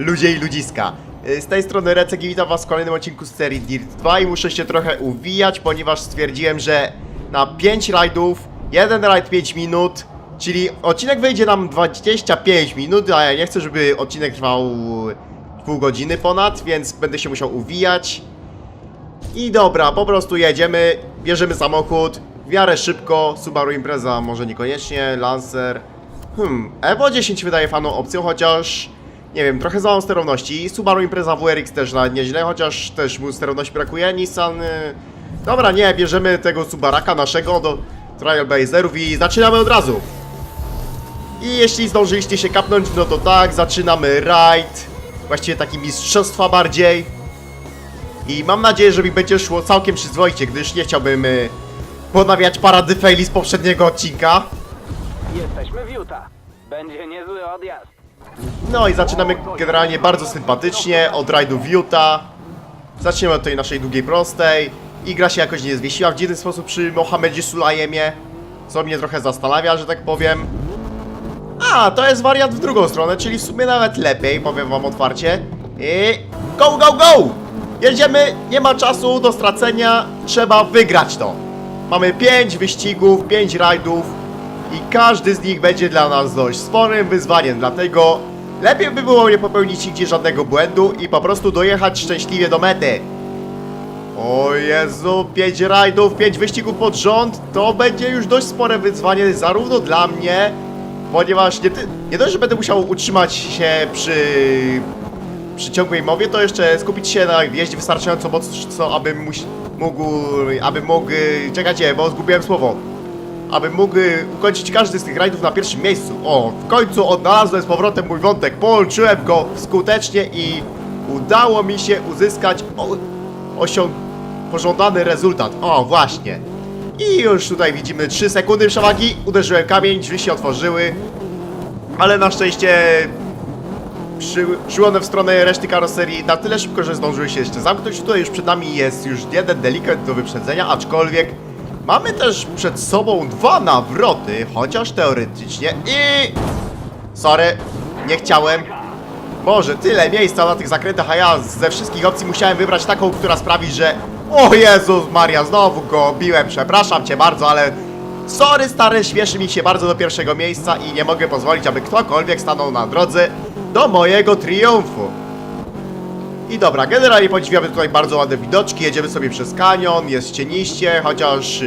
Ludzie i ludziska. Y, Z tej strony Recek i witam was w kolejnym odcinku z serii Dirt 2 i muszę się trochę uwijać, ponieważ stwierdziłem, że na 5 rajdów, jeden rajd 5 minut, czyli odcinek wyjdzie nam 25 minut, a ja nie chcę, żeby odcinek trwał pół godziny ponad, więc będę się musiał uwijać. I dobra, po prostu jedziemy, bierzemy samochód, w miarę szybko, Subaru Impreza może niekoniecznie, Lancer. Hmm, Evo 10 wydaje fanom opcją, chociaż nie wiem, trochę za mało sterowności. Subaru Impreza WRX też nawet nieźle, chociaż też mu sterowności brakuje. Nissan... Y... Dobra, nie, bierzemy tego Subaraka naszego do Trailblazerów i zaczynamy od razu. I jeśli zdążyliście się kapnąć, no to tak, zaczynamy rajd. Właściwie taki mistrzostwa bardziej. I mam nadzieję, że mi będzie szło całkiem przyzwoicie, gdyż nie chciałbym y, ponawiać parady faili z poprzedniego odcinka. Jesteśmy w Utah. Będzie niezły odjazd. No i zaczynamy generalnie bardzo sympatycznie od rajdu w Utah. Zaczniemy od tej naszej długiej prostej. I gra się jakoś nie zwiesiła w dziwny sposób przy Mohamedzie Sulajemie. Co mnie trochę zastanawia, że tak powiem. A, to jest wariant w drugą stronę, czyli w sumie nawet lepiej, powiem wam otwarcie. I go, go, go! Jedziemy, nie ma czasu do stracenia, trzeba wygrać to. Mamy 5 wyścigów, 5 rajdów i każdy z nich będzie dla nas dość sporym wyzwaniem, dlatego lepiej by było nie popełnić nigdzie żadnego błędu i po prostu dojechać szczęśliwie do mety. O Jezu, 5 rajdów, 5 wyścigów pod rząd, to będzie już dość spore wyzwanie zarówno dla mnie, ponieważ nie, nie dość, że będę musiał utrzymać się przy, przy ciągłej mowie, to jeszcze skupić się na jeździe wystarczająco mocno, abym mógł, abym mógł, czekajcie, bo zgubiłem słowo, abym mógł ukończyć każdy z tych rajdów na pierwszym miejscu. O, w końcu odnalazłem z powrotem mój wątek, połączyłem go skutecznie i udało mi się uzyskać osiąg pożądany rezultat. O, właśnie. I już tutaj widzimy 3 sekundy przewagi, uderzyłem kamień, drzwi się otworzyły, ale na szczęście przy, one w stronę reszty karoserii na tyle szybko, że zdążyły się jeszcze zamknąć. Tutaj już przed nami jest już jeden delikat do wyprzedzenia, aczkolwiek mamy też przed sobą dwa nawroty, chociaż teoretycznie i... Sorry, nie chciałem. Boże, tyle miejsca na tych zakrętach, a ja ze wszystkich opcji musiałem wybrać taką, która sprawi, że... O Jezus Maria, znowu go biłem, przepraszam Cię bardzo, ale... Sorry stary, śmieszy mi się bardzo do pierwszego miejsca i nie mogę pozwolić, aby ktokolwiek stanął na drodze do mojego triumfu. I dobra, generalnie podziwiamy tutaj bardzo ładne widoczki, jedziemy sobie przez kanion, jest cieniście, chociaż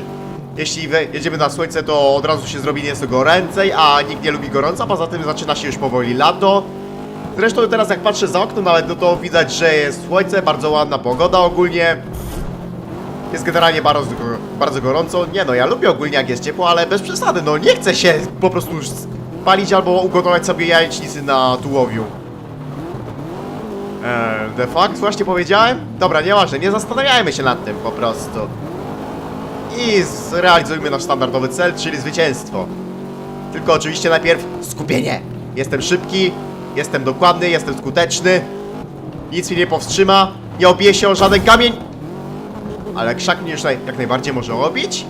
jeśli jedziemy na słońce, to od razu się zrobi nieco goręcej, a nikt nie lubi gorąca, poza tym zaczyna się już powoli lato. Zresztą teraz jak patrzę za okno nawet, no to widać, że jest słońce, bardzo ładna pogoda ogólnie. Jest generalnie bardzo, bardzo gorąco. Nie no, ja lubię ogólnie jak jest ciepło, ale bez przesady, no nie chcę się po prostu palić albo ugotować sobie jajecznicy na tułowiu. Eee, the fuck? Właśnie powiedziałem? Dobra, nieważne, nie zastanawiajmy się nad tym po prostu. I zrealizujmy nasz standardowy cel, czyli zwycięstwo. Tylko oczywiście najpierw skupienie. Jestem szybki, jestem dokładny, jestem skuteczny. Nic mnie nie powstrzyma, nie obije się o żaden kamień. Ale krzak mnie już jak najbardziej może obić?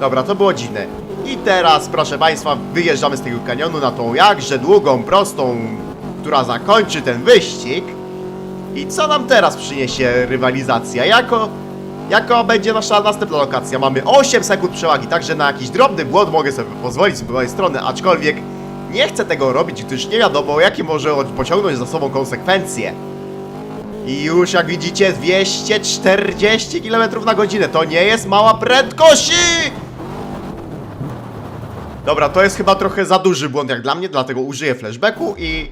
Dobra, to było dziwne. I teraz, proszę Państwa, wyjeżdżamy z tego kanionu na tą jakże długą, prostą, która zakończy ten wyścig. I co nam teraz przyniesie rywalizacja? Jako, jako będzie nasza następna lokacja? Mamy 8 sekund przewagi, także na jakiś drobny błąd mogę sobie pozwolić z mojej strony, aczkolwiek nie chcę tego robić, gdyż nie wiadomo, jakie może pociągnąć za sobą konsekwencje. I już jak widzicie 240 km na godzinę, to nie jest mała prędkość! Dobra, to jest chyba trochę za duży błąd jak dla mnie, dlatego użyję flashbacku i...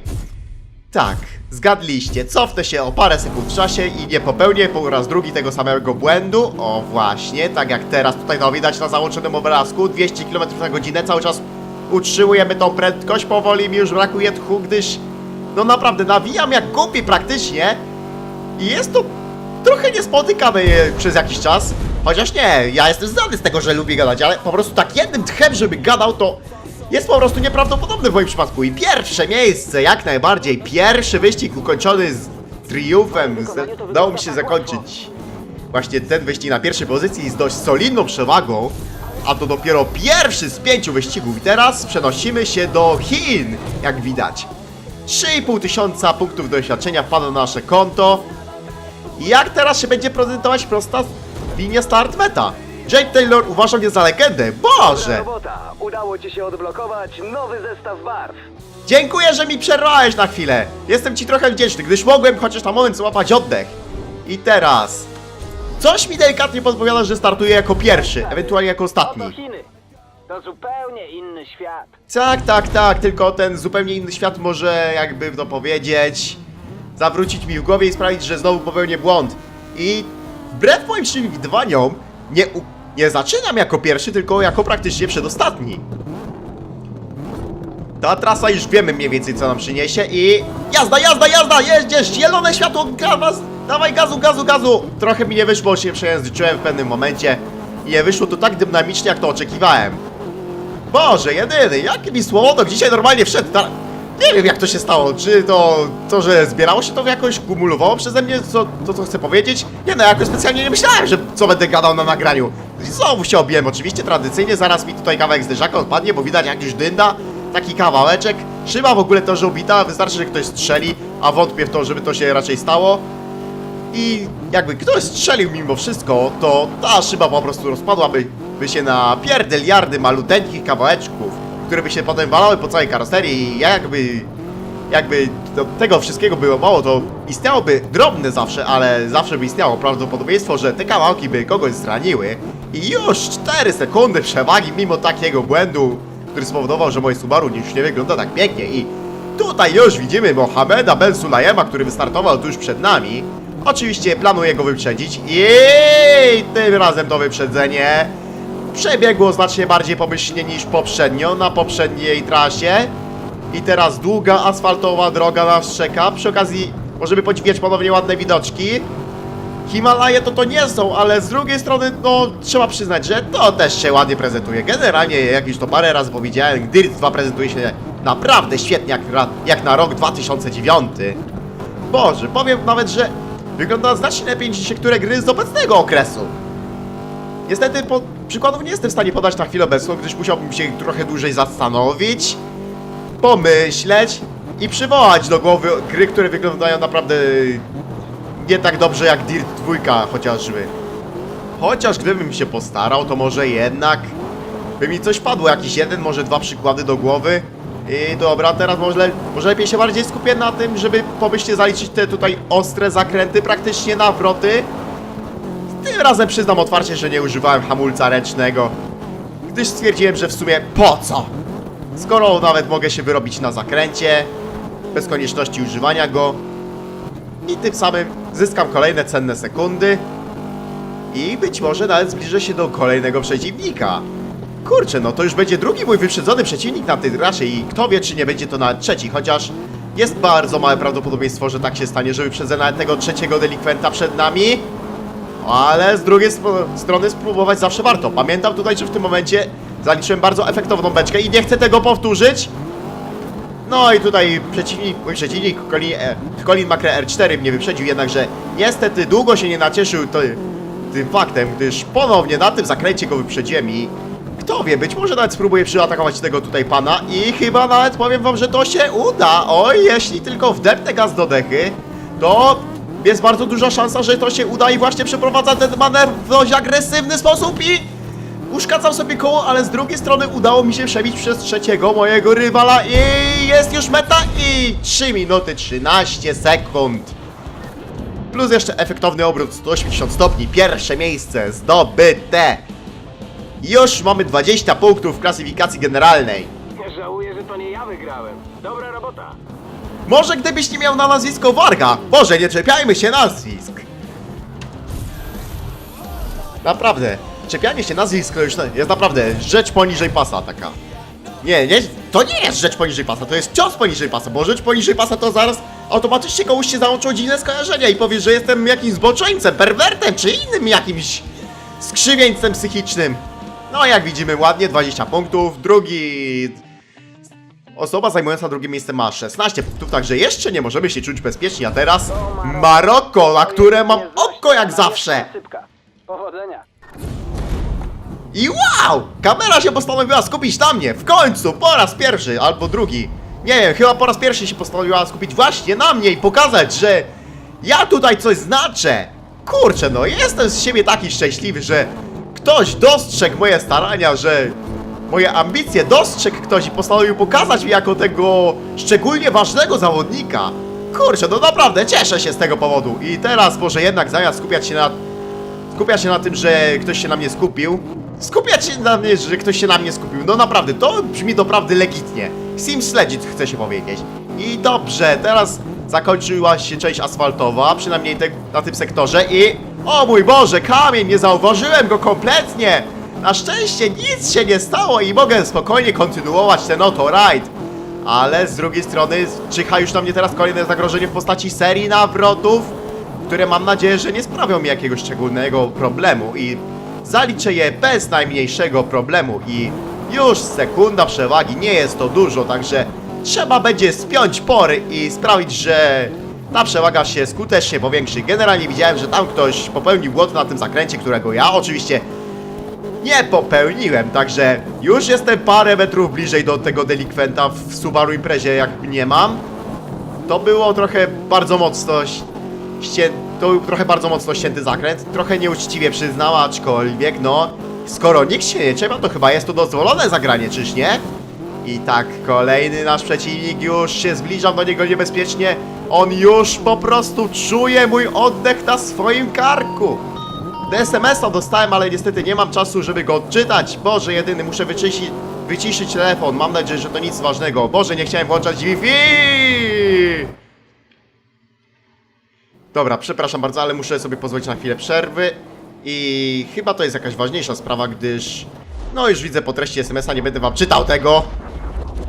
Tak, zgadliście, cofnę się o parę sekund w czasie i nie popełnię po raz drugi tego samego błędu. O właśnie, tak jak teraz tutaj to widać na załączonym obrazku, 200 km na godzinę, cały czas utrzymujemy tą prędkość, powoli mi już brakuje tchu, gdyż... No naprawdę, nawijam jak głupi praktycznie i jest to trochę niespotykane e, przez jakiś czas. Chociaż nie, ja jestem znany z tego, że lubię gadać, ale po prostu tak jednym tchem, żeby gadał, to jest po prostu nieprawdopodobne w moim przypadku. I pierwsze miejsce, jak najbardziej. Pierwszy wyścig ukończony z triumfem. Z- Dało mi się zakończyć właśnie ten wyścig na pierwszej pozycji z dość solidną przewagą. A to dopiero pierwszy z pięciu wyścigów. I teraz przenosimy się do Chin, jak widać. 3,5 tysiąca punktów doświadczenia wpada na nasze konto. I Jak teraz się będzie prezentować prosta linia start meta? Jake Taylor uważa mnie za legendę. Dobra Boże! robota! Udało ci się odblokować nowy zestaw barw. Dziękuję, że mi przerwałeś na chwilę. Jestem ci trochę wdzięczny, gdyż mogłem chociaż na moment złapać oddech. I teraz... Coś mi delikatnie podpowiada, że startuję jako pierwszy, ewentualnie jako Oto ostatni. Chiny. To zupełnie inny świat. Tak, tak, tak, tylko ten zupełnie inny świat może, jakby to powiedzieć, zawrócić mi w głowie i sprawić, że znowu popełnię błąd. I wbrew moim przewidywaniom, nie, u- nie zaczynam jako pierwszy, tylko jako praktycznie przedostatni. Ta trasa już wiemy mniej więcej co nam przyniesie i... Jazda, jazda, jazda! Jeździesz! Zielone światło! Gaz, dawaj gazu, gazu, gazu! Trochę mi nie wyszło, się przejęzyczyłem w pewnym momencie i nie wyszło to tak dynamicznie, jak to oczekiwałem. Boże, jedyny, jaki mi słowodok dzisiaj normalnie wszedł. Ta... Nie wiem jak to się stało, czy to, to, że zbierało się to jakoś, kumulowało przeze mnie, co, to co chcę powiedzieć? Nie no, jakoś specjalnie nie myślałem, że co będę gadał na nagraniu. Znowu się oczywiście tradycyjnie, zaraz mi tutaj kawałek zderzaka odpadnie, bo widać jak już dynda, taki kawałeczek. Szyba w ogóle to, że ubita, wystarczy, że ktoś strzeli, a wątpię w to, żeby to się raczej stało. I jakby ktoś strzelił mimo wszystko, to ta szyba po prostu rozpadłaby by się na pierdyliardy maluteńkich kawałeczków, które by się potem walały po całej karoserii i jakby... Jakby tego wszystkiego było mało, to istniałoby drobne zawsze, ale zawsze by istniało prawdopodobieństwo, że te kawałki by kogoś zraniły i już 4 sekundy przewagi mimo takiego błędu, który spowodował, że moje Subaru już nie wygląda tak pięknie i Tutaj już widzimy Mohameda Ben Sulayema, który wystartował tuż przed nami. Oczywiście planuję go wyprzedzić i tym razem to wyprzedzenie przebiegło znacznie bardziej pomyślnie niż poprzednio na poprzedniej trasie. I teraz długa asfaltowa droga nas czeka. Przy okazji możemy podziwiać ponownie ładne widoczki. Himalaje to to nie są, ale z drugiej strony, no, trzeba przyznać, że to też się ładnie prezentuje. Generalnie, jak już to parę razy powiedziałem, Dirt 2 prezentuje się naprawdę świetnie, jak, jak na rok 2009. Boże, powiem nawet, że wygląda znacznie lepiej niż niektóre gry z obecnego okresu. Niestety, po, przykładów nie jestem w stanie podać na chwilę obecną, gdyż musiałbym się trochę dłużej zastanowić, pomyśleć i przywołać do głowy gry, które wyglądają naprawdę nie tak dobrze jak Dirt 2 chociażby. Chociaż gdybym się postarał, to może jednak by mi coś padło, jakiś jeden, może dwa przykłady do głowy. I dobra, teraz może, może lepiej się bardziej skupię na tym, żeby pomyślnie zaliczyć te tutaj ostre zakręty, praktycznie nawroty. Tym razem przyznam otwarcie, że nie używałem hamulca ręcznego, gdyż stwierdziłem, że w sumie po co? Skoro nawet mogę się wyrobić na zakręcie, bez konieczności używania go, i tym samym zyskam kolejne cenne sekundy i być może nawet zbliżę się do kolejnego przeciwnika. Kurczę, no to już będzie drugi mój wyprzedzony przeciwnik na tej trasie i kto wie, czy nie będzie to nawet trzeci, chociaż jest bardzo małe prawdopodobieństwo, że tak się stanie, że wyprzedzę nawet tego trzeciego delikwenta przed nami. Ale z drugiej strony spróbować zawsze warto. Pamiętam tutaj, że w tym momencie zaliczyłem bardzo efektowną beczkę i nie chcę tego powtórzyć, no i tutaj przeciwnik, mój przeciwnik Colin, e, Colin McRae R4 mnie wyprzedził, jednakże niestety długo się nie nacieszył to, tym faktem, gdyż ponownie na tym zakręcie go wyprzedziłem i kto wie, być może nawet spróbuję przyatakować tego tutaj pana i chyba nawet powiem wam, że to się uda. Oj, jeśli tylko wdepnę gaz do dechy, to jest bardzo duża szansa, że to się uda i właśnie przeprowadza ten manewr w dość agresywny sposób i Uszkadzam sobie koło, ale z drugiej strony udało mi się przebić przez trzeciego mojego rywala i jest już meta i 3 minuty 13 sekund. Plus jeszcze efektowny obrót 180 stopni, pierwsze miejsce zdobyte. Już mamy 20 punktów w klasyfikacji generalnej. Żałuję, że to nie ja wygrałem. Dobra robota. Może gdybyś nie miał na nazwisko Warga. Boże, nie czepiajmy się nazwisk. Naprawdę, czepianie się nazwisk to już na- jest naprawdę rzecz poniżej pasa taka. Nie, nie, to nie jest rzecz poniżej pasa, to jest cios poniżej pasa, bo rzecz poniżej pasa to zaraz automatycznie komuś się załączą dziwne skojarzenia i powiesz, że jestem jakimś zboczeńcem, perwertem czy innym jakimś skrzywieńcem psychicznym. No jak widzimy ładnie, 20 punktów, drugi Osoba zajmująca drugie miejsce ma 16 punktów, także jeszcze nie możemy się czuć bezpieczni, a teraz Maroko, na które mam oko jak zawsze. Powodzenia. I wow! Kamera się postanowiła skupić na mnie, w końcu, po raz pierwszy albo drugi. nie wiem, chyba po raz pierwszy się postanowiła skupić właśnie na mnie i pokazać, że ja tutaj coś znaczę. Kurczę, no jestem z siebie taki szczęśliwy, że ktoś dostrzegł moje starania, że moje ambicje dostrzegł ktoś i postanowił pokazać mi jako tego szczególnie ważnego zawodnika. Kurczę, no naprawdę cieszę się z tego powodu. I teraz może jednak zamiast skupiać się na skupiać się na tym, że ktoś się na mnie skupił. Skupiać się na mnie, że ktoś się na mnie skupił. No naprawdę, to brzmi doprawdy legitnie. Sims legit, chce się powiedzieć. I dobrze, teraz zakończyła się część asfaltowa, przynajmniej te, na tym sektorze i... O mój Boże, kamień, nie zauważyłem go kompletnie! Na szczęście nic się nie stało i mogę spokojnie kontynuować ten oto ride. Ale z drugiej strony czyha już na mnie teraz kolejne zagrożenie w postaci serii nawrotów, które mam nadzieję, że nie sprawią mi jakiegoś szczególnego problemu i zaliczę je bez najmniejszego problemu i już sekunda przewagi nie jest to dużo, także trzeba będzie spiąć pory i sprawić, że ta przewaga się skutecznie powiększy. Generalnie widziałem, że tam ktoś popełnił błąd na tym zakręcie, którego ja oczywiście nie popełniłem, także już jestem parę metrów bliżej do tego delikwenta w Subaru Imprezie, jak nie mam. To było trochę bardzo mocno ście... To był trochę bardzo mocno ścięty zakręt, trochę nieuczciwie przyznała, aczkolwiek no, skoro nikt się nie czepia, to chyba jest to dozwolone zagranie, czyż nie? I tak, kolejny nasz przeciwnik już się zbliżam do niego niebezpiecznie. On już po prostu czuje mój oddech na swoim karku. DSMS-a dostałem, ale niestety nie mam czasu, żeby go odczytać. Boże, jedyny, muszę wyciszyć, wyciszyć telefon. Mam nadzieję, że to nic ważnego. Boże, nie chciałem włączać Wi-Fi! Dobra, przepraszam bardzo, ale muszę sobie pozwolić na chwilę przerwy. I chyba to jest jakaś ważniejsza sprawa, gdyż... No już widzę po treści SMS-a, nie będę wam czytał tego.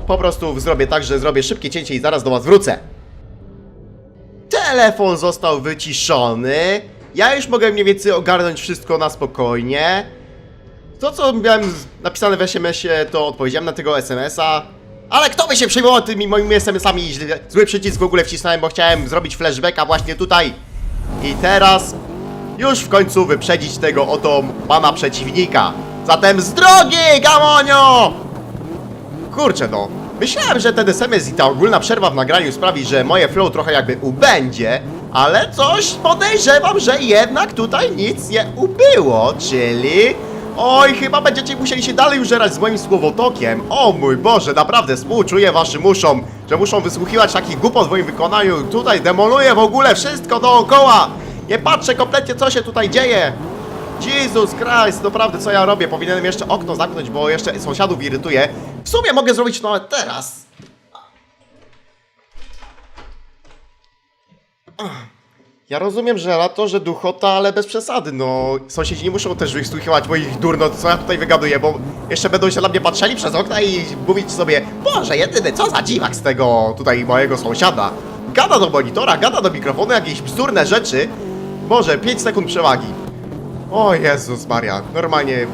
Po prostu zrobię tak, że zrobię szybkie cięcie i zaraz do was wrócę. Telefon został wyciszony. Ja już mogę mniej więcej ogarnąć wszystko na spokojnie. To, co miałem napisane w SMS-ie, to odpowiedziałem na tego SMS-a. Ale kto by się przejmował tymi moimi SMS-ami? Zły przycisk w ogóle wcisnąłem, bo chciałem zrobić flashbacka właśnie tutaj. I teraz już w końcu wyprzedzić tego oto pana przeciwnika. Zatem z drogi, Gamonio! Kurczę no, myślałem, że ten SMS i ta ogólna przerwa w nagraniu sprawi, że moje flow trochę jakby ubędzie, ale coś podejrzewam, że jednak tutaj nic nie ubyło, czyli... Oj, chyba będziecie musieli się dalej użerać z moim słowotokiem. O mój Boże, naprawdę współczuję waszym uszom, że muszą wysłuchiwać takich głupot w moim wykonaniu. Tutaj demoluję w ogóle wszystko dookoła. Nie patrzę kompletnie, co się tutaj dzieje. Jezus Christ, naprawdę co ja robię? Powinienem jeszcze okno zamknąć, bo jeszcze sąsiadów irytuje. W sumie mogę zrobić to nawet teraz. Ja rozumiem, że lato, że duchota, ale bez przesady, no. Sąsiedzi nie muszą też wysłuchiwać moich durnot, co ja tutaj wygaduję, bo jeszcze będą się na mnie patrzeli przez okna i mówić sobie Boże, jedyny, co za dziwak z tego tutaj mojego sąsiada. Gada do monitora, gada do mikrofonu, jakieś bzdurne rzeczy. Boże, 5 sekund przewagi. O Jezus Maria, normalnie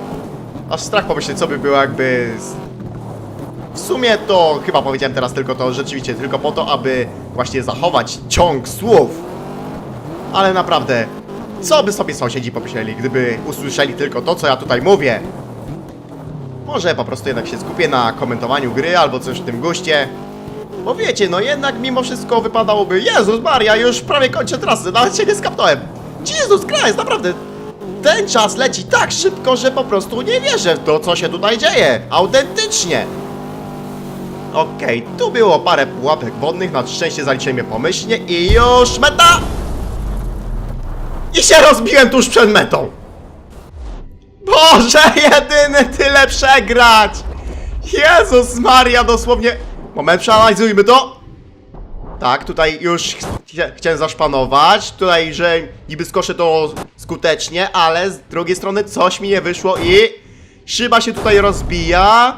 aż strach pomyśleć, co by było jakby... W sumie to chyba powiedziałem teraz tylko to rzeczywiście tylko po to, aby właśnie zachować ciąg słów. Ale naprawdę, co by sobie sąsiedzi pomyśleli, gdyby usłyszeli tylko to, co ja tutaj mówię? Może po prostu jednak się skupię na komentowaniu gry albo coś w tym guście. Bo wiecie, no jednak mimo wszystko wypadałoby... Jezus Maria, już prawie kończę trasę, nawet się nie skapnąłem. Jezus Christ, naprawdę, ten czas leci tak szybko, że po prostu nie wierzę w to, co się tutaj dzieje. Autentycznie. Okej, tu było parę pułapek wodnych, na szczęście zaliczyłem je pomyślnie i już meta! I się rozbiłem tuż przed metą. Boże, jedyny tyle przegrać! Jezus Maria, dosłownie... Moment, przeanalizujmy to. Tak, tutaj już chcia- chciałem zaszpanować. Tutaj, że niby skoszę to skutecznie, ale z drugiej strony coś mi nie wyszło i szyba się tutaj rozbija.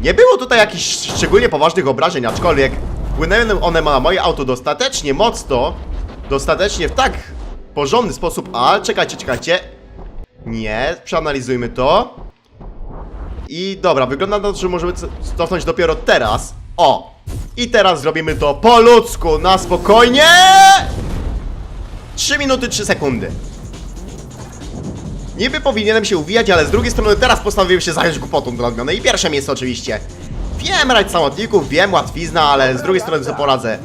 Nie było tutaj jakichś szczególnie poważnych obrażeń, aczkolwiek wpłynęły one na moje auto dostatecznie mocno, dostatecznie w tak porządny sposób. A, czekajcie, czekajcie. Nie, przeanalizujmy to. I dobra, wygląda na to, że możemy co- cofnąć dopiero teraz. O! I teraz zrobimy to po ludzku, na spokojnie! 3 minuty 3 sekundy. Niby powinienem się uwijać, ale z drugiej strony teraz postanowiłem się zająć głupotą dla odmiany. I pierwsze miejsce oczywiście. Wiem, rajd samotników, wiem, łatwizna, ale z drugiej strony sobie poradzę.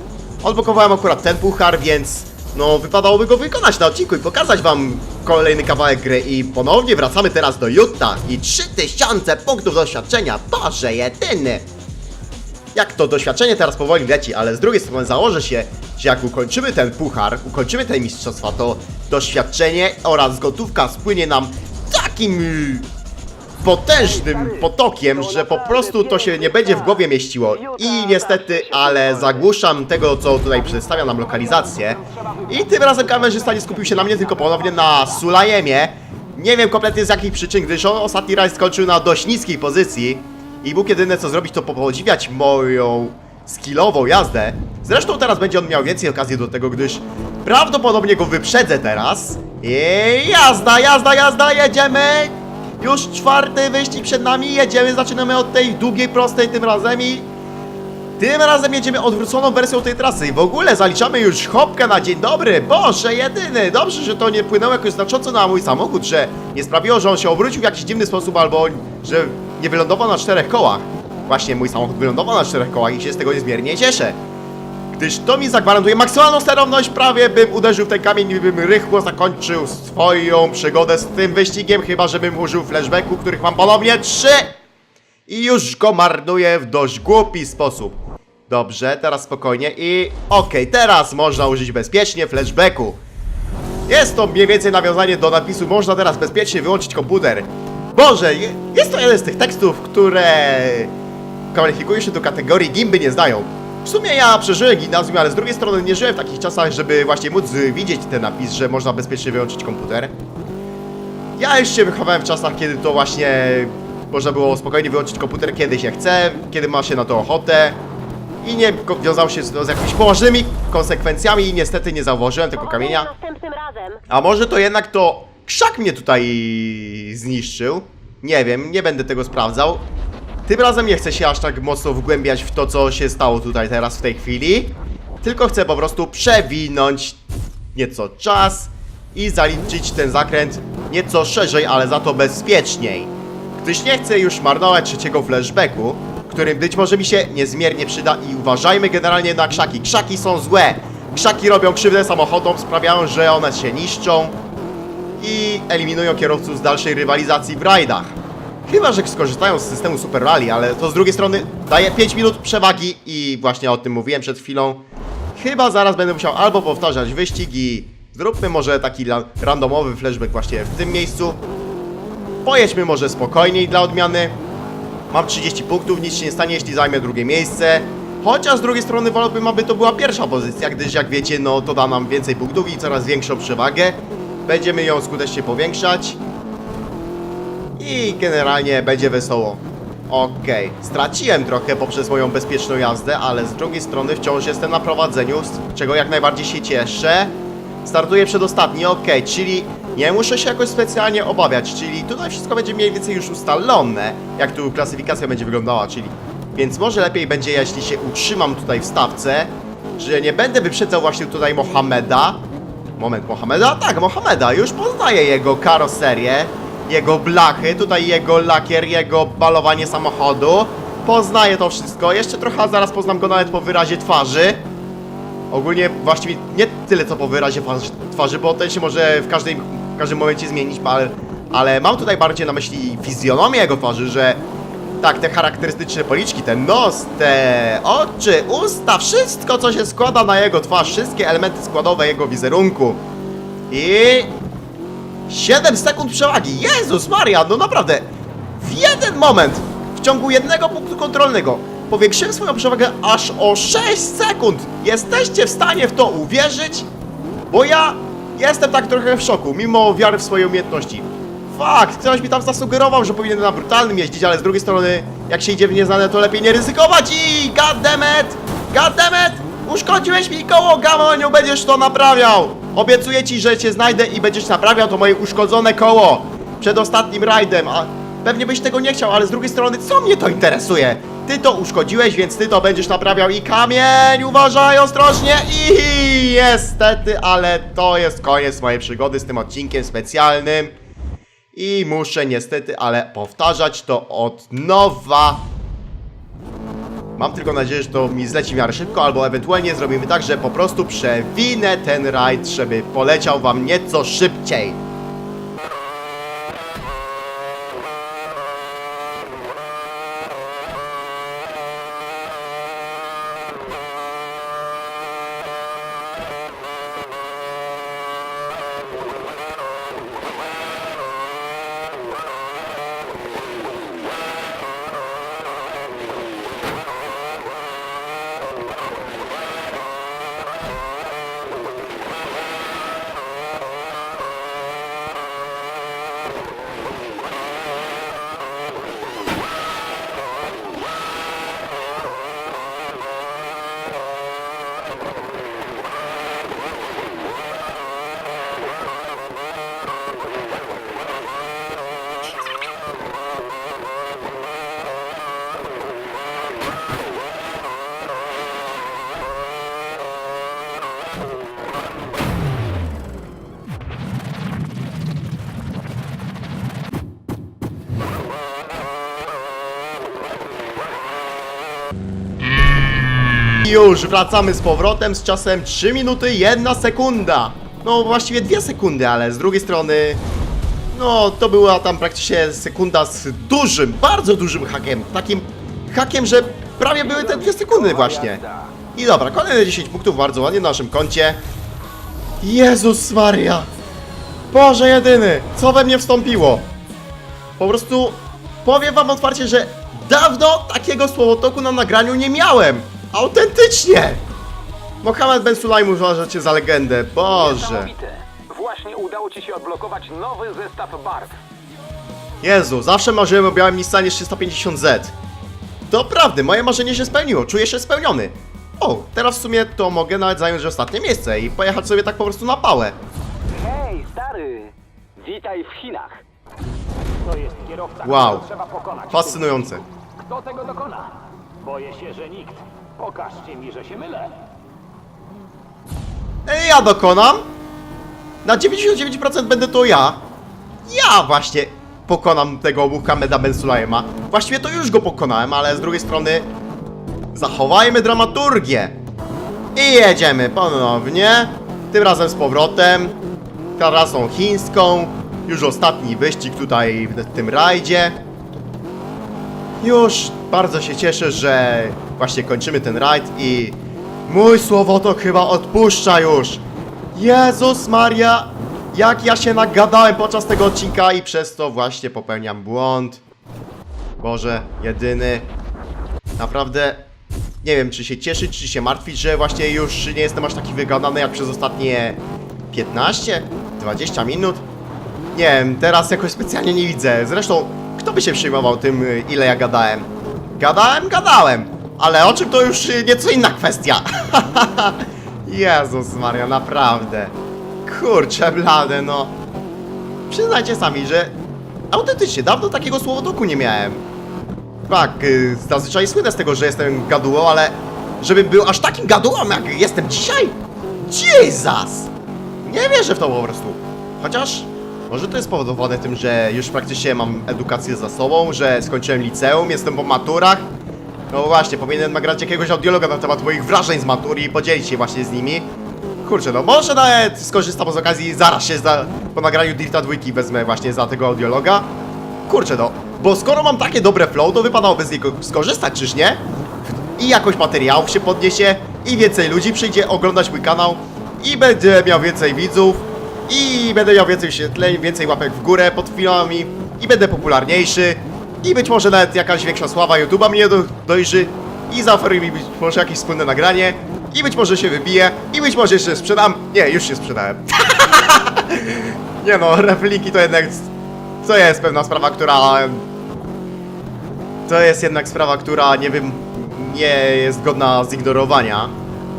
Odblokowałem akurat ten puchar, więc no wypadałoby go wykonać na odcinku i pokazać wam kolejny kawałek gry i ponownie wracamy teraz do Utah i 3000 punktów doświadczenia, Boże jedyny! Jak to doświadczenie teraz powoli leci, ale z drugiej strony założę się, że jak ukończymy ten puchar, ukończymy te mistrzostwa, to doświadczenie oraz gotówka spłynie nam takim potężnym potokiem, że po prostu to się nie będzie w głowie mieściło. I niestety, ale zagłuszam tego, co tutaj przedstawia nam lokalizację. I tym razem kamerzysta nie skupił się na mnie, tylko ponownie na Sulajemie. Nie wiem kompletnie z jakich przyczyn, gdyż on ostatni raz skończył na dość niskiej pozycji. I Bóg jedyne co zrobić, to podziwiać moją skillową jazdę. Zresztą teraz będzie on miał więcej okazji do tego, gdyż prawdopodobnie go wyprzedzę teraz. I jazda, jazda, jazda, jedziemy! Już czwarty wyścig przed nami, jedziemy, zaczynamy od tej długiej, prostej tym razem i... Tym razem jedziemy odwróconą wersją tej trasy i w ogóle zaliczamy już hopkę na dzień dobry, Boże jedyny, dobrze, że to nie płynęło jakoś znacząco na mój samochód, że nie sprawiło, że on się obrócił w jakiś dziwny sposób albo że nie wylądował na czterech kołach. Właśnie mój samochód wylądował na czterech kołach i się z tego niezmiernie cieszę. Gdyż to mi zagwarantuje maksymalną sterowność, prawie bym uderzył w ten kamień i bym rychło zakończył swoją przygodę z tym wyścigiem, chyba żebym użył flashbacku, których mam ponownie trzy i już go marnuję w dość głupi sposób. Dobrze, teraz spokojnie i okej, teraz można użyć bezpiecznie flashbacku. Jest to mniej więcej nawiązanie do napisu można teraz bezpiecznie wyłączyć komputer. Boże, je- jest to jeden z tych tekstów, które kwalifikują się do kategorii gimby nie zdają. W sumie ja przeżyłem gimnazjum, ale z drugiej strony nie żyłem w takich czasach, żeby właśnie móc widzieć ten napis, że można bezpiecznie wyłączyć komputer. Ja już się wychowałem w czasach, kiedy to właśnie można było spokojnie wyłączyć komputer, kiedy się chce, kiedy ma się na to ochotę. I nie wiązało się z, z jakimiś poważnymi konsekwencjami i niestety nie zauważyłem tego kamienia. A może to jednak to krzak mnie tutaj zniszczył? Nie wiem, nie będę tego sprawdzał. Tym razem nie chcę się aż tak mocno wgłębiać w to, co się stało tutaj teraz w tej chwili. Tylko chcę po prostu przewinąć nieco czas i zaliczyć ten zakręt nieco szerzej, ale za to bezpieczniej. Gdyż nie chcę już marnować trzeciego flashbacku, którym być może mi się niezmiernie przyda i uważajmy generalnie na krzaki. Krzaki są złe. Krzaki robią krzywdę samochodom, sprawiają, że one się niszczą i eliminują kierowców z dalszej rywalizacji w rajdach. Chyba, że skorzystają z systemu Super Rally, ale to z drugiej strony daje 5 minut przewagi i właśnie o tym mówiłem przed chwilą. Chyba zaraz będę musiał albo powtarzać wyścigi. Zróbmy może taki randomowy flashback właśnie w tym miejscu. Pojedźmy może spokojniej dla odmiany. Mam 30 punktów, nic się nie stanie, jeśli zajmę drugie miejsce. Chociaż z drugiej strony wolałbym, aby to była pierwsza pozycja, gdyż jak wiecie, no to da nam więcej punktów i coraz większą przewagę. Będziemy ją skutecznie powiększać. I generalnie będzie wesoło. Okej, straciłem trochę poprzez moją bezpieczną jazdę, ale z drugiej strony wciąż jestem na prowadzeniu, z czego jak najbardziej się cieszę. Startuję przedostatni, okej, czyli nie muszę się jakoś specjalnie obawiać, czyli tutaj wszystko będzie mniej więcej już ustalone, jak tu klasyfikacja będzie wyglądała, czyli... Więc może lepiej będzie, jeśli się utrzymam tutaj w stawce, że nie będę wyprzedzał właśnie tutaj Mohameda. Moment, Mohameda? Tak, Mohameda, już poznaję jego karoserię, jego blachy, tutaj jego lakier, jego balowanie samochodu. Poznaję to wszystko, jeszcze trochę zaraz poznam go nawet po wyrazie twarzy. Ogólnie właściwie nie tyle co po wyrazie twarzy, bo ten się może w, każdej, w każdym momencie zmienić, ale, ale mam tutaj bardziej na myśli fizjonomię jego twarzy, że tak, te charakterystyczne policzki, ten nos, te oczy, usta, wszystko co się składa na jego twarz, wszystkie elementy składowe jego wizerunku. I 7 sekund przewagi. Jezus Maria, no naprawdę. W jeden moment, w ciągu jednego punktu kontrolnego, powiększyłem swoją przewagę aż o 6 sekund. Jesteście w stanie w to uwierzyć? Bo ja jestem tak trochę w szoku, mimo wiary w swoje umiejętności. Fakt, ktoś mi tam zasugerował, że powinienem na brutalnym jeździć, ale z drugiej strony, jak się idzie w nieznane, to lepiej nie ryzykować i goddammit! Goddammit! Uszkodziłeś mi koło, Gamoniu, będziesz to naprawiał! Obiecuję ci, że cię znajdę i będziesz naprawiał to moje uszkodzone koło przed ostatnim rajdem, a pewnie byś tego nie chciał, ale z drugiej strony, co mnie to interesuje? Ty to uszkodziłeś, więc ty to będziesz naprawiał i kamień, uważaj ostrożnie i niestety, ale to jest koniec mojej przygody z tym odcinkiem specjalnym. I muszę niestety, ale powtarzać to od nowa. Mam tylko nadzieję, że to mi zleci w miarę szybko, albo ewentualnie zrobimy tak, że po prostu przewinę ten rajd, żeby poleciał wam nieco szybciej. I Już wracamy z powrotem z czasem 3 minuty 1 sekunda. No właściwie 2 sekundy, ale z drugiej strony no to była tam praktycznie sekunda z dużym, bardzo dużym hakiem. Takim hakiem, że prawie były te 2 sekundy właśnie. I dobra, kolejne 10 punktów bardzo ładnie na naszym koncie. Jezus Maria! Boże jedyny, co we mnie wstąpiło? Po prostu powiem wam otwarcie, że dawno takiego słowotoku na nagraniu nie miałem. Autentycznie! Mohamed Ben Sulaim uważa cię za legendę, Boże. Niesamowite. Właśnie udało ci się odblokować nowy zestaw barw. Jezu, zawsze marzyłem o białym Nissanie 350Z. Doprawdy, moje marzenie się spełniło, czuję się spełniony. O, teraz w sumie to mogę nawet zająć ostatnie miejsce i pojechać sobie tak po prostu na pałę. Hej, stary! Witaj w Chinach. To jest kierowca, Wow. którego trzeba pokonać. Fascynujące. Kto tego dokona? Boję się, że nikt. Pokażcie mi, że się mylę. Ja dokonam. Na 99% będę to ja. Ja właśnie pokonam tego Muhammeda Ben Sulaima. Właściwie to już go pokonałem, ale z drugiej strony zachowajmy dramaturgię. I jedziemy ponownie. Tym razem z powrotem. Trasą chińską. Już ostatni wyścig tutaj w tym rajdzie. Już bardzo się cieszę, że właśnie kończymy ten rajd i mój słowotok chyba odpuszcza już. Jezus Maria, jak ja się nagadałem podczas tego odcinka i przez to właśnie popełniam błąd. Boże, jedyny. Naprawdę nie wiem, czy się cieszyć, czy się martwić, że właśnie już nie jestem aż taki wygadany jak przez ostatnie 15, 20 minut. Nie wiem, teraz jakoś specjalnie nie widzę. Zresztą, kto by się przejmował tym, ile ja gadałem? Gadałem, gadałem, ale o czym to już nieco inna kwestia. Jezus Maria, naprawdę. Kurczę blade, no. Przyznajcie sami, że autentycznie dawno takiego słowotoku nie miałem. Tak, y, zazwyczaj słynę z tego, że jestem gadułą, ale żebym był aż takim gadułą, jak jestem dzisiaj? Jesus! Nie wierzę w to po prostu. Chociaż może to jest spowodowane tym, że już praktycznie mam edukację za sobą, że skończyłem liceum, jestem po maturach. No właśnie, powinienem nagrać jakiegoś audiologa na temat moich wrażeń z matury i podzielić się właśnie z nimi. Kurczę, no może nawet skorzystam z okazji i zaraz się za, po nagraniu Dirta dwójki wezmę właśnie za tego audiologa. Kurczę no, bo skoro mam takie dobre flow, to wypadałoby z niego skorzystać, czyż nie? I jakoś materiałów się podniesie, i więcej ludzi przyjdzie oglądać mój kanał, i będę miał więcej widzów, i będę miał więcej wyświetleń, więcej łapek w górę pod filmami, i będę popularniejszy, i być może nawet jakaś większa sława YouTube'a mnie do, dojrzy, i zaoferuje mi być może jakieś wspólne nagranie, i być może się wybije, i być może jeszcze sprzedam. Nie, już się sprzedałem. Nie no, repliki to jednak to jest pewna sprawa, która to jest jednak sprawa, która nie wiem, nie jest godna zignorowania.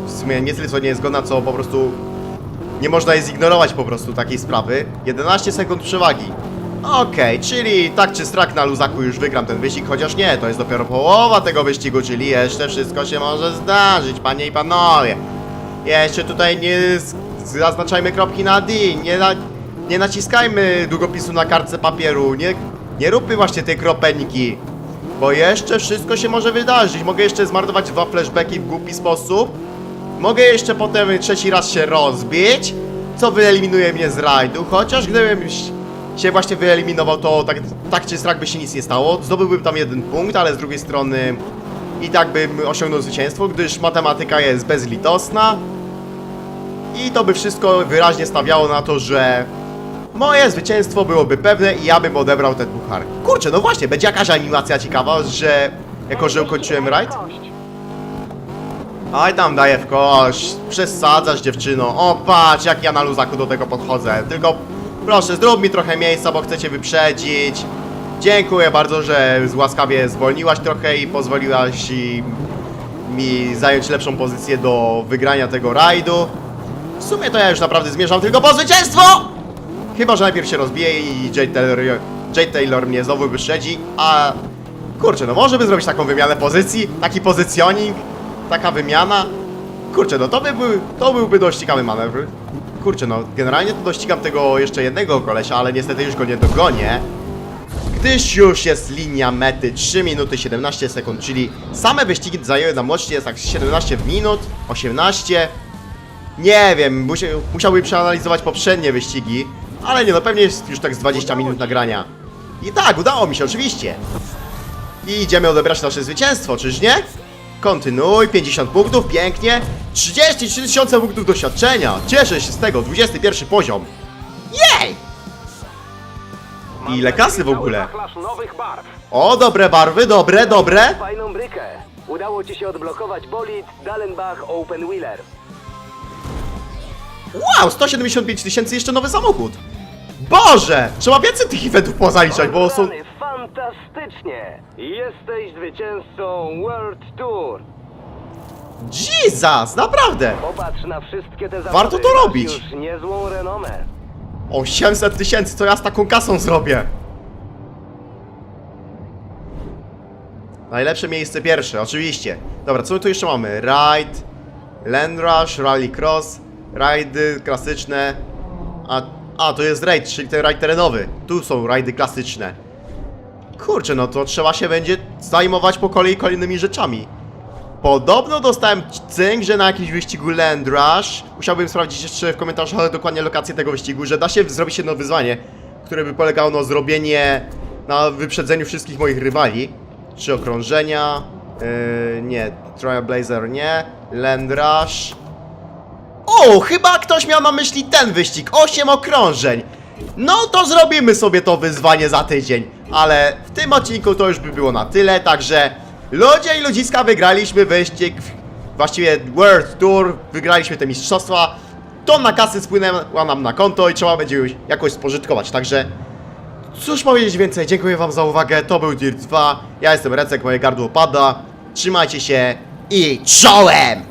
W sumie nie tyle co nie jest godna, co po prostu nie można jej zignorować po prostu takiej sprawy. 11 sekund przewagi. Okej, czyli tak czy strak na luzaku już wygram ten wyścig, chociaż nie, to jest dopiero połowa tego wyścigu, czyli jeszcze wszystko się może zdarzyć, panie i panowie. Jeszcze tutaj nie zaznaczajmy kropki na D, nie, na, nie naciskajmy długopisu na kartce papieru, nie, nie róbmy właśnie tej kropenki. Bo jeszcze wszystko się może wydarzyć. Mogę jeszcze zmarnować dwa flashbacki w głupi sposób. Mogę jeszcze potem trzeci raz się rozbić, co wyeliminuje mnie z rajdu. Chociaż gdybym się właśnie wyeliminował, to tak, tak czy strak by się nic nie stało. Zdobyłbym tam jeden punkt, ale z drugiej strony i tak bym osiągnął zwycięstwo, gdyż matematyka jest bezlitosna. I to by wszystko wyraźnie stawiało na to, że moje zwycięstwo byłoby pewne i ja bym odebrał ten puchar. Kurczę, no właśnie, będzie jakaś animacja ciekawa, że jako, że ukończyłem rajd? Aj tam daję w kość, przesadzasz dziewczyno. O patrz, jak ja na luzaku do tego podchodzę. Tylko proszę, zrób mi trochę miejsca, bo chcę cię wyprzedzić. Dziękuję bardzo, że łaskawie zwolniłaś trochę i pozwoliłaś mi zająć lepszą pozycję do wygrania tego rajdu. W sumie to ja już naprawdę zmierzam tylko po zwycięstwo! Chyba, że najpierw się rozbije i Jay Taylor, Jay Taylor mnie znowu wyprzedzi, a... Kurczę, no może by zrobić taką wymianę pozycji, taki pozycjoning, taka wymiana. Kurczę, no to by był, to byłby dość ciekawy manewr. Kurczę, no generalnie to dościgam tego jeszcze jednego kolesia, ale niestety już go nie dogonię. Gdyż już jest linia mety 3 minuty 17 sekund, czyli same wyścigi zajęły nam łącznie jest tak 17 minut, 18. Nie wiem, musia, musiałbym przeanalizować poprzednie wyścigi, ale nie no, pewnie jest już tak z 20 minut nagrania. I tak, udało mi się, oczywiście. I idziemy odebrać nasze zwycięstwo, czyż nie? Kontynuuj, 50 punktów, pięknie. 33 tysiące punktów doświadczenia. Cieszę się z tego, 21 poziom. Jej! Ile kasy w ogóle? O, dobre barwy, dobre, dobre. Fajną brykę. Udało ci się odblokować bolid Dallenbach Open Wheeler. Wow, 175 tysięcy, jeszcze nowy samochód. Boże, trzeba więcej tych eventów pozaliczać, bo są... Fantastycznie! Jesteś zwycięzcą World Tour. Jesus, naprawdę. Popatrz na wszystkie te zawody. Warto to Masz robić. już niezłą renomę. 800 tysięcy, co ja z taką kasą zrobię? Najlepsze miejsce pierwsze, oczywiście. Dobra, co my tu jeszcze mamy? Ride, Land Rush, Rallycross, rajdy klasyczne. A, a, to jest raid, czyli ten rajd terenowy. Tu są rajdy klasyczne. Kurczę, no to trzeba się będzie zajmować po kolei kolejnymi rzeczami. Podobno dostałem cynk, że na jakimś wyścigu Land Rush, musiałbym sprawdzić jeszcze w komentarzach dokładnie lokację tego wyścigu, że da się zrobić jedno wyzwanie, które by polegało na zrobienie, na wyprzedzeniu wszystkich moich rywali. Trzy okrążenia, yy, nie, Trailblazer nie, Land Rush. O, chyba ktoś miał na myśli ten wyścig, 8 okrążeń. No to zrobimy sobie to wyzwanie za tydzień, ale w tym odcinku to już by było na tyle, także ludzie i ludziska wygraliśmy wyścig, właściwie World Tour, wygraliśmy te mistrzostwa, tonna kasy spłynęła nam na konto i trzeba będzie już jakoś spożytkować, także cóż powiedzieć więcej, dziękuję wam za uwagę, to był Dirt 2, ja jestem Recek, moje gardło pada, trzymajcie się i czołem!